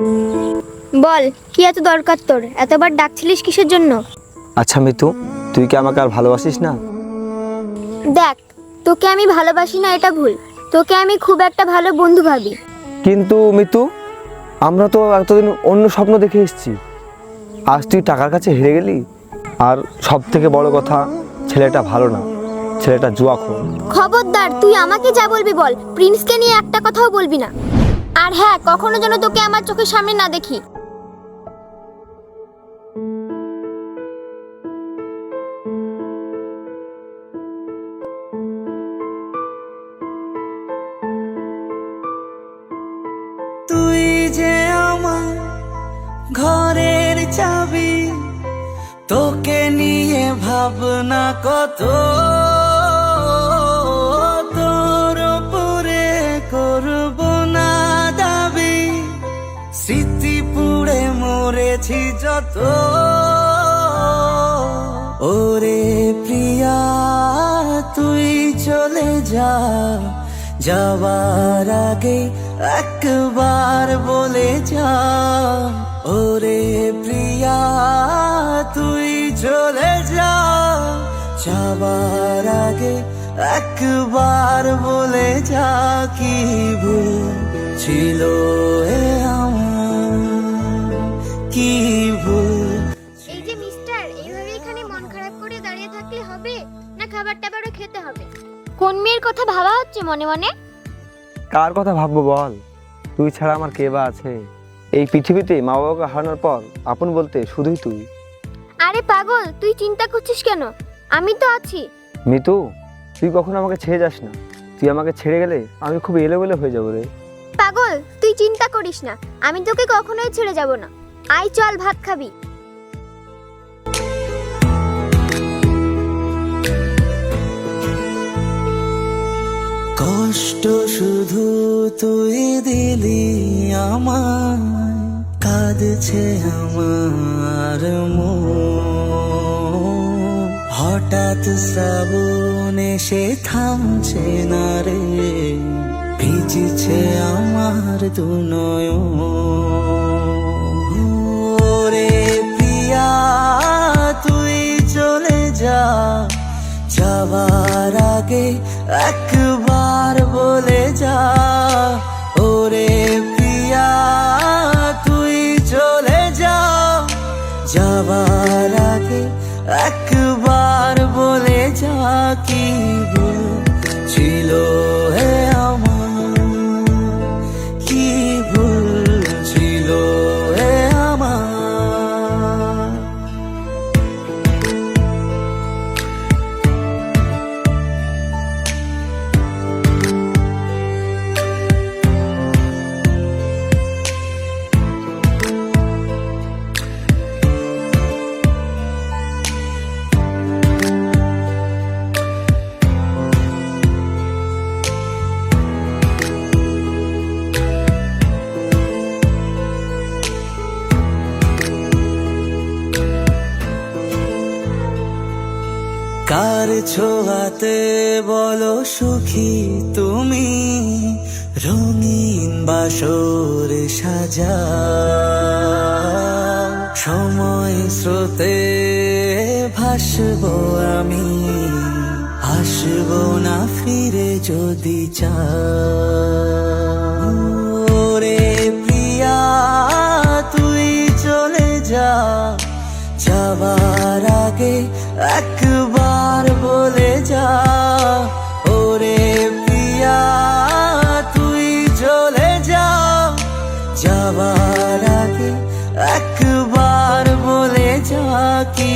বল কি এত দরকার তোর? এতবার ডাকছিলিস কিসের জন্য? আচ্ছা মিতু তুই কি আমাকে আর ভালোবাসিস না? দেখ তোকে আমি ভালোবাসি না এটা ভুল। তোকে আমি খুব একটা ভালো বন্ধু ভাবি। কিন্তু মিতু আমরা তো এতদিন অন্য স্বপ্ন দেখে এসেছি। আজ তুই টাকার কাছে হেরে গেলি? আর সব থেকে বড় কথা ছেলেটা ভালো না। ছেলেটা জুয়াখোর খবরদার তুই আমাকে যা বলবি বল। প্রিন্সকে নিয়ে একটা কথাও বলবি না। আর হ্যাঁ কখনো যেন তোকে আমার চোখের সামনে না দেখি। তুই যে আমার ঘরের চাবি, তোকে নিয়ে ভাবনা কত? মরেছি যত। ওরে প্রিয়া, তুই চলে যা। যাওয়ার আগে একবার বলে যা। ওরে প্রিয়া, তুই চলে যা। যাওয়ার আগে একবার বলে যা। কি ভুল ছিল আমার? কি ভুল? এই যে মিস্টার এইভাবে এখানে মন খারাপ করে দাঁড়িয়ে থাকলে হবে? না খাবার টাবারও খেতে হবে? কোন মেয়ের কথা ভাবা হচ্ছে মনে মনে? কার কথা ভাববো বল? তুই ছাড়া আমার কে বা আছে? এই পৃথিবীতে মা বাবাকে হারানোর পর আপন বলতে শুধুই তুই। আরে পাগল তুই চিন্তা করছিস কেন? আমি তো আছি। মিতু তুই কখনো আমাকে ছেড়ে যাস না। তুই আমাকে ছেড়ে গেলে আমি খুব এলোমেলো হয়ে যাব রে। পাগল তুই চিন্তা করিস না। আমি তোকে কখনোই ছেড়ে যাব না। আই চল ভাত খাবি। কষ্ট শুধু তুই দিলি আমার কাঁদছে আমার হঠাৎ শ্রাবণ এসে থামছে না রে, ভিজছে আমার দু আগে একবার বলে যা। ওরে প্রিয়া তুই চলে যা। যাবার আগে একবার বলে যা কি ছিল হে কার ছোঁয়াতে বলো সুখী তুমি? রঙিন বাসর সাজা। সময় স্রোতে ভাসবো আমি। আসব না ফিরে যদি চা প্রিয়া, তুই চলে যা। যাওয়ার আগে একবার ভুলে যা। ওরে পিয়া তুই চলে যা। যাবার আগে একবার বলে যা কি